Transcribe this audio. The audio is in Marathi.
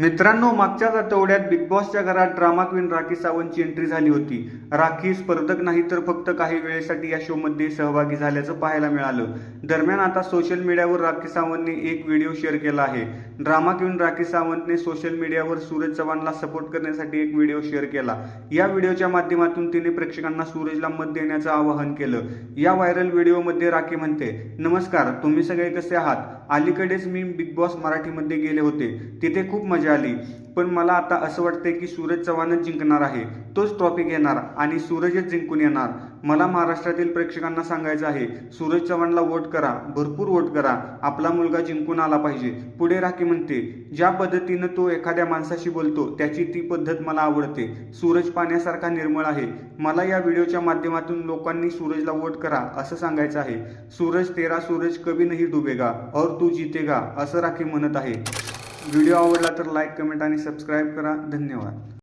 मित्रांनो मागच्याच आठवड्यात बिग बॉसच्या घरात ड्रामा क्वीन राखी सावंतची एंट्री झाली होती. राखी स्पर्धक नाही तर फक्त काही वेळेसाठी या शोमध्ये सहभागी झाल्याचं पाहायला मिळालं. दरम्यान आता सोशल मीडियावर राखी सावंतने एक व्हिडिओ शेअर केला आहे. ड्रामा क्वीन राखी सावंतने सोशल मीडियावर सूरज चव्हाणला सपोर्ट करण्यासाठी एक व्हिडिओ शेअर केला. या व्हिडिओच्या माध्यमातून तिने प्रेक्षकांना सूरजला मत देण्याचं आवाहन केलं. या व्हायरल व्हिडिओमध्ये राखी म्हणते नमस्कार तुम्ही सगळे कसे आहात? अलीकडेच मी बिग बॉस मराठीमध्ये गेले होते. तिथे खूप मजा आली. पण मला आता असं वाटतंय की सूरज चव्हाणच जिंकणार आहे. तोच ट्रॉफी घेणार आणि सूरजच जिंकून येणार. मला महाराष्ट्रातील प्रेक्षकांना सांगायचं आहे सूरज चव्हाणला वोट करा भरपूर वोट करा. आपला मुलगा जिंकून आला पाहिजे. पुढे राखी म्हणते ज्या पद्धतीनं तो एखाद्या माणसाशी बोलतो त्याची ती पद्धत मला आवडते. सूरज पाण्यासारखा निर्मळ आहे. मला या व्हिडिओच्या माध्यमातून लोकांनी सूरजला वोट करा असं सांगायचं आहे. सूरज तेरा सूरज कभी नाही डुबेगा और तू जितेगा असं राखी म्हणत आहे. व्हिडिओ आवडला तर लाईक कमेंट आणि सबस्क्राईब करा. धन्यवाद.